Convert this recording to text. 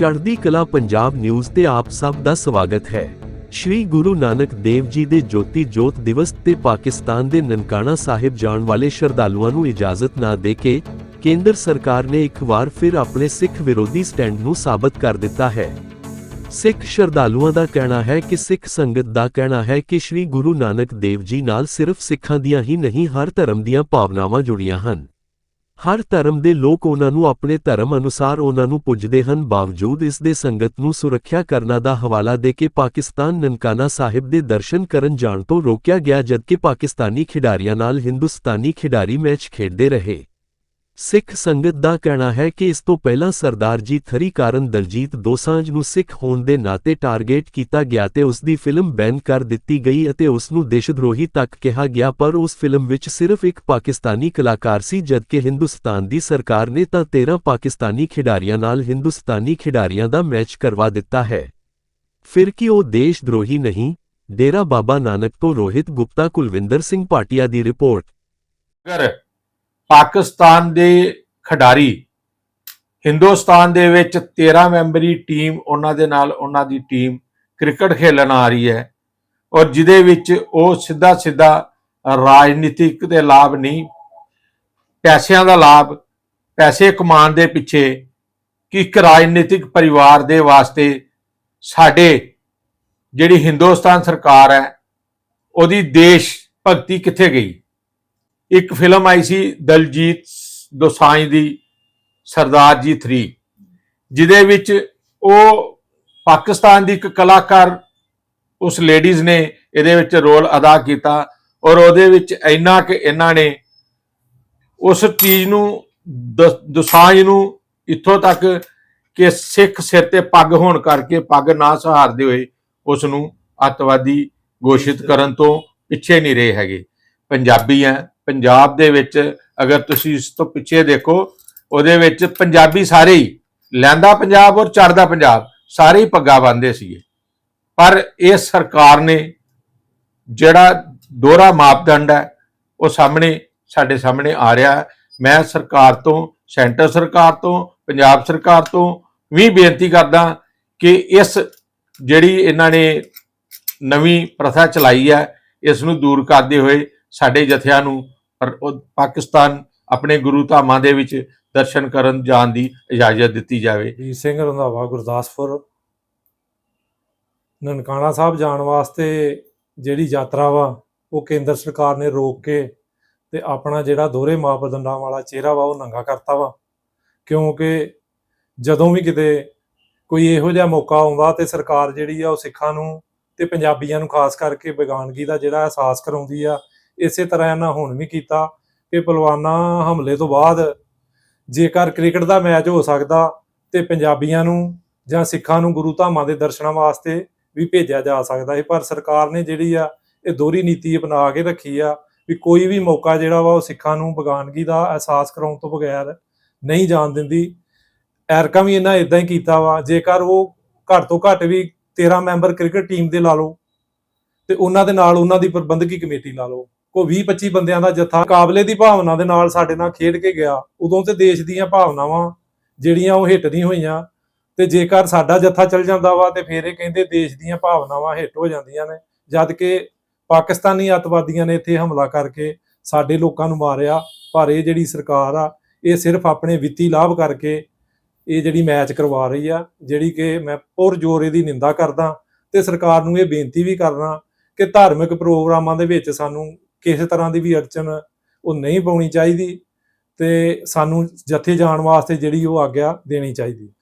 ਚੜ੍ਹਦੀ ਕਲਾ ਪੰਜਾਬ ਨਿਊਜ਼ ਤੇ ਆਪ ਸਭ ਦਾ ਸਵਾਗਤ ਹੈ। ਸ਼੍ਰੀ ਗੁਰੂ ਨਾਨਕ ਦੇਵ ਜੀ ਦੇ ਜੋਤੀ ਜੋਤ ਦਿਵਸ ਤੇ ਪਾਕਿਸਤਾਨ ਦੇ ਨਨਕਾਣਾ ਸਾਹਿਬ ਜਾਣ ਵਾਲੇ ਸ਼ਰਧਾਲੂਆਂ ਨੂੰ ਇਜਾਜ਼ਤ ਨਾ ਦੇ ਕੇ ਕੇਂਦਰ ਸਰਕਾਰ ਨੇ ਇੱਕ ਵਾਰ ਫਿਰ ਆਪਣੇ ਸਿੱਖ ਵਿਰੋਧੀ ਸਟੈਂਡ ਨੂੰ ਸਾਬਤ ਕਰ ਦਿੱਤਾ ਹੈ। ਸਿੱਖ ਸ਼ਰਧਾਲੂਆਂ ਦਾ ਕਹਿਣਾ ਹੈ ਕਿ ਸਿੱਖ ਸੰਗਤ ਦਾ ਕਹਿਣਾ ਹੈ ਕਿ ਸ਼੍ਰੀ ਗੁਰੂ ਨਾਨਕ ਦੇਵ ਜੀ ਨਾਲ ਸਿਰਫ ਸਿੱਖਾਂ ਦੀਆਂ ਹੀ ਨਹੀਂ, ਹਰ ਧਰਮ ਦੀਆਂ ਭਾਵਨਾਵਾਂ ਜੁੜੀਆਂ ਹਨ। ਹਰ ਧਰਮ ਦੇ ਲੋਕ ਉਹਨਾਂ ਨੂੰ ਆਪਣੇ ਧਰਮ ਅਨੁਸਾਰ ਉਹਨਾਂ ਨੂੰ ਪੁੱਜਦੇ ਹਨ। ਬਾਵਜੂਦ ਇਸ ਦੇ ਸੰਗਤ ਨੂੰ ਸੁਰੱਖਿਆ ਕਰਨਾ ਦਾ ਹਵਾਲਾ ਦੇ ਕੇ ਪਾਕਿਸਤਾਨ ਨਨਕਾਣਾ ਸਾਹਿਬ ਦੇ ਦਰਸ਼ਨ ਕਰਨ ਜਾਣ ਤੋਂ ਰੋਕਿਆ ਗਿਆ, ਜਦਕਿ ਪਾਕਿਸਤਾਨੀ ਖਿਡਾਰੀਆਂ ਨਾਲ ਹਿੰਦੁਸਤਾਨੀ ਖਿਡਾਰੀ ਮੈਚ ਖੇਡਦੇ ਰਹੇ। ਸਿੱਖ ਸੰਗਤ ਦਾ ਕਹਿਣਾ ਹੈ ਕਿ ਇਸ ਤੋਂ ਪਹਿਲਾਂ ਸਰਦਾਰ ਜੀ ਥਰੀ ਕਾਰਨ ਦਲਜੀਤ ਦੋਸਾਂਝ ਨੂੰ ਸਿੱਖ ਹੋਣ ਦੇ ਨਾਤੇ ਟਾਰਗੇਟ ਕੀਤਾ ਗਿਆ ਤੇ ਉਸ ਦੀ ਫਿਲਮ ਬੈਨ ਕਰ ਦਿੱਤੀ ਗਈ ਅਤੇ ਉਸ ਨੂੰ ਦੇਸ਼ਦਰੋਹੀ ਤੱਕ ਕਿਹਾ ਗਿਆ, ਪਰ ਉਸ ਫਿਲਮ ਵਿੱਚ ਸਿਰਫ ਇੱਕ ਪਾਕਿਸਤਾਨੀ ਕਲਾਕਾਰ ਸੀ, ਜਦਕਿ ਹਿੰਦੁਸਤਾਨ ਦੀ ਸਰਕਾਰ ਨੇ ਤਾਂ 13 ਪਾਕਿਸਤਾਨੀ ਖਿਡਾਰੀਆਂ ਨਾਲ ਹਿੰਦੁਸਤਾਨੀ ਖਿਡਾਰੀਆਂ ਦਾ ਮੈਚ ਕਰਵਾ ਦਿੱਤਾ ਹੈ। ਫਿਰ ਕੀ ਉਹ ਦੇਸ਼ਦਰੋਹੀ ਨਹੀਂ? ਡੇਰਾ ਬਾਬਾ ਨਾਨਕ ਤੋਂ ਰੋਹਿਤ ਗੁਪਤਾ ਕੁਲਵਿੰਦਰ ਸਿੰਘ ਭਾਟੀਆ ਦੀ ਰਿਪੋਰਟ। ਪਾਕਿਸਤਾਨ ਦੇ ਖਿਡਾਰੀ, ਹਿੰਦੁਸਤਾਨ ਦੇ ਵਿੱਚ 13 ਮੈਂਬਰੀ ਟੀਮ ਉਹਨਾਂ ਦੇ ਨਾਲ ਉਹਨਾਂ ਦੀ ਟੀਮ ਕ੍ਰਿਕਟ ਖੇਲਣ ਆ ਰਹੀ ਹੈ ਔਰ ਜਿਹਦੇ ਵਿੱਚ ਉਹ ਸਿੱਧਾ ਸਿੱਧਾ ਰਾਜਨੀਤਿਕ ਦੇ ਲਾਭ ਨਹੀਂ, ਪੈਸਿਆਂ ਦਾ ਲਾਭ, ਪੈਸੇ ਕਮਾਉਣ ਦੇ ਪਿੱਛੇ ਕਿ ਇੱਕ ਰਾਜਨੀਤਿਕ ਪਰਿਵਾਰ ਦੇ ਵਾਸਤੇ ਸਾਡੇ ਜਿਹੜੀ ਹਿੰਦੁਸਤਾਨ ਸਰਕਾਰ ਹੈ, ਉਹਦੀ ਦੇਸ਼ ਭਗਤੀ ਕਿੱਥੇ ਗਈ? ਇੱਕ ਫਿਲਮ ਆਈ ਸੀ ਦਲਜੀਤ ਦੋਸਾਂਝ ਦੀ, ਸਰਦਾਰ ਜੀ 3 ਜਿਹਦੇ ਵਿੱਚ ਉਹ ਪਾਕਿਸਤਾਨ ਦੀ ਇੱਕ ਕਲਾਕਾਰ, ਉਸ ਲੇਡੀਜ਼ ਨੇ ਇਹਦੇ ਵਿੱਚ ਰੋਲ ਅਦਾ ਕੀਤਾ ਔਰ ਉਹਦੇ ਵਿੱਚ ਇੰਨਾ ਕਿ ਇਹਨਾਂ ਨੇ ਉਸ ਚੀਜ਼ ਨੂੰ ਦ- ਦੋਸਾਂਝ ਨੂੰ ਇੱਥੋਂ ਤੱਕ ਕਿ ਸਿੱਖ ਸਿਰ ਤੇ ਪੱਗ ਹੋਣ ਕਰਕੇ ਪੱਗ ਨਾ ਸਹਾਰਦੇ ਹੋਏ ਉਸ ਨੂੰ ਅੱਤਵਾਦੀ ਘੋਸ਼ਿਤ ਕਰਨ ਤੋਂ ਪਿੱਛੇ ਨਹੀਂ ਰਹੇ ਹੈਗੇ। ਪੰਜਾਬੀ ਆ ਪੰਜਾਬ ਦੇ ਵਿੱਚ ਅਗਰ ਤੁਸੀਂ ਇਸ ਤੋਂ ਪਿੱਛੇ ਦੇਖੋ, ਉਹਦੇ ਵਿੱਚ ਪੰਜਾਬੀ ਸਾਰੇ ਹੀ ਲੈਂਦਾ ਪੰਜਾਬ ਔਰ ਚੜਦਾ ਪੰਜਾਬ, ਸਾਰੇ ਹੀ ਪੱਗਾ ਬੰਨਦੇ ਸੀਗੇ। ਪਰ ਇਹ ਸਰਕਾਰ ਨੇ ਜਿਹੜਾ ਦੋਹਰਾ ਮਾਪਦੰਡ ਹੈ, ਉਹ ਸਾਹਮਣੇ, ਸਾਡੇ ਸਾਹਮਣੇ ਆ ਰਿਹਾ ਮੈਂ ਸਰਕਾਰ ਤੋਂ, ਸੈਂਟਰ ਸਰਕਾਰ ਤੋਂ, ਪੰਜਾਬ ਸਰਕਾਰ ਤੋਂ ਵੀ ਬੇਨਤੀ ਕਰਦਾ ਕਿ ਇਸ ਜਿਹੜੀ ਇਹਨਾਂ ਨੇ ਨਵੀਂ ਪ੍ਰਥਾ ਚਲਾਈ ਹੈ, ਇਸ ਨੂੰ ਦੂਰ ਕਰਦੇ ਹੋਏ ਸਾਡੇ ਜਥਿਆਂ ਨੂੰ ਪਾਕਿਸਤਾਨ ਆਪਣੇ ਗੁਰੂ ਧਾਮਾਂ ਦੇ ਵਿੱਚ ਦਰਸ਼ਨ ਕਰਨ ਜਾਣ ਦੀ ਇਜਾਜ਼ਤ ਦਿੱਤੀ ਜਾਵੇ। ਵੀਰ ਸਿੰਘ ਰੰਧਾਵਾ, ਗੁਰਦਾਸਪੁਰ, ਨਨਕਾਣਾ ਸਾਹਿਬ ਜਾਣ ਵਾਸਤੇ ਜਿਹੜੀ ਯਾਤਰਾ ਵਾ, ਉਹ ਕੇਂਦਰ ਸਰਕਾਰ ਨੇ ਰੋਕ ਕੇ ਤੇ ਆਪਣਾ ਜਿਹੜਾ ਦੋਹਰੇ ਮਾਪਦੰਡਾਂ ਵਾਲਾ ਚਿਹਰਾ ਵਾ, ਉਹ ਨੰਗਾ ਕਰਤਾ ਵਾ। ਕਿਉਂਕਿ ਜਦੋਂ ਵੀ ਕਿਤੇ ਕੋਈ ਇਹੋ ਜਿਹਾ ਮੌਕਾ ਆਉਂਦਾ ਤੇ ਸਰਕਾਰ ਜਿਹੜੀ ਆ ਉਹ ਸਿੱਖਾਂ ਨੂੰ ਤੇ ਪੰਜਾਬੀਆਂ ਨੂੰ ਖਾਸ ਕਰਕੇ ਬੇਗਾਨਗੀ ਦਾ ਜਿਹੜਾ ਅਹਿਸਾਸ ਕਰਾਉਂਦੀ ਆ ਇਸੇ ਤਰ੍ਹਾਂ ਇਹਨਾਂ ਹੁਣ ਵੀ ਕੀਤਾ ਕਿ ਪਹਿਲਵਾਨਾਂ ਹਮਲੇ ਤੋਂ ਬਾਅਦ ਜੇਕਰ ਕ੍ਰਿਕਟ ਦਾ ਮੈਚ ਹੋ ਸਕਦਾ ਤੇ ਪੰਜਾਬੀਆਂ ਨੂੰ ਜਾਂ ਸਿੱਖਾਂ ਨੂੰ ਗੁਰੂ ਧਾਮਾਂ ਦੇ ਦਰਸ਼ਨਾਂ ਵਾਸਤੇ ਵੀ ਭੇਜਿਆ ਜਾ ਸਕਦਾ ਹੈ ਪਰ ਸਰਕਾਰ ਨੇ ਜਿਹੜੀ ਆ, ਇਹ ਦੋਹਰੀ ਨੀਤੀ ਅਪਣਾ ਕੇ ਰੱਖੀ ਆ ਵੀ ਕੋਈ ਵੀ ਮੌਕਾ ਜਿਹੜਾ ਵਾ ਉਹ ਸਿੱਖਾਂ ਨੂੰ ਬਗਾਨਗੀ ਦਾ ਅਹਿਸਾਸ ਕਰਾਉਣ ਤੋਂ ਬਗੈਰ ਨਹੀਂ ਜਾਣ ਦਿੰਦੀ। ਐਰਕਾ ਵੀ ਇਹਨਾਂ ਇਦਾਂ ਹੀ ਕੀਤਾ ਵਾ, ਜੇਕਰ ਉਹ ਘੱਟ ਤੋਂ ਘੱਟ ਵੀ 13 ਮੈਂਬਰ ਕ੍ਰਿਕਟ ਟੀਮ ਦੇ ਲਾ ਲਓ ਤੇ ਉਹਨਾਂ ਦੇ ਨਾਲ ਉਹਨਾਂ ਦੀ ਪ੍ਰਬੰਧਕੀ ਕਮੇਟੀ ਲਾ ਲਓ। ਕੋ 20 25 ਬੰਦਿਆਂ ਦਾ ਜਥਾ ਕਾਬਲੇ ਦੀ ਭਾਵਨਾ ਦੇ ਨਾਲ ਸਾਡੇ ਨਾਲ ਖੇਡ ਕੇ ਗਿਆ, ਉਦੋਂ ਤੇ ਦੇਸ਼ ਦੀਆਂ ਭਾਵਨਾਵਾਂ ਜਿਹੜੀਆਂ ਉਹ ਹਿੱਟ ਨਹੀਂ ਹੋਈਆਂ। ਤੇ ਜੇਕਰ ਸਾਡਾ ਜਥਾ ਚੱਲ ਜਾਂਦਾ ਵਾ ਤੇ ਫਿਰ ਇਹ ਕਹਿੰਦੇ ਦੇਸ਼ ਦੀਆਂ ਭਾਵਨਾਵਾਂ ਹਿੱਟ ਹੋ ਜਾਂਦੀਆਂ ਨੇ। ਜਦ ਕਿ ਪਾਕਿਸਤਾਨੀ ਅੱਤਵਾਦੀਆਂ ਨੇ ਇੱਥੇ ਹਮਲਾ ਕਰਕੇ ਸਾਡੇ ਲੋਕਾਂ ਨੂੰ ਮਾਰਿਆ, ਪਰ ਇਹ ਜਿਹੜੀ ਸਰਕਾਰ ਆ, ਇਹ ਸਿਰਫ ਆਪਣੇ ਵਿੱਤੀ ਲਾਭ ਕਰਕੇ ਇਹ ਜਿਹੜੀ ਮੈਚ ਕਰਵਾ ਰਹੀ ਆ, ਜਿਹੜੀ ਕਿ ਮੈਂ ਪੁਰ ਜ਼ੋਰ ਇਹਦੀ ਨਿੰਦਾ ਕਰਦਾ ਤੇ ਸਰਕਾਰ ਨੂੰ ਇਹ ਬੇਨਤੀ ਵੀ ਕਰਨਾ ਕਿ ਧਾਰਮਿਕ ਪ੍ਰੋਗਰਾਮਾਂ ਦੇ ਵਿੱਚ ਸਾਨੂੰ ਕਿਸੇ ਤਰ੍ਹਾਂ ਦੀ ਵੀ ਅੜਚਨ ਉਹ ਨਹੀਂ ਪਾਉਣੀ ਚਾਹੀਦੀ ਤੇ ਸਾਨੂੰ ਜੱਥੇ ਜਾਣ ਵਾਸਤੇ ਜਿਹੜੀ ਉਹ ਆਗਿਆ ਦੇਣੀ ਚਾਹੀਦੀ।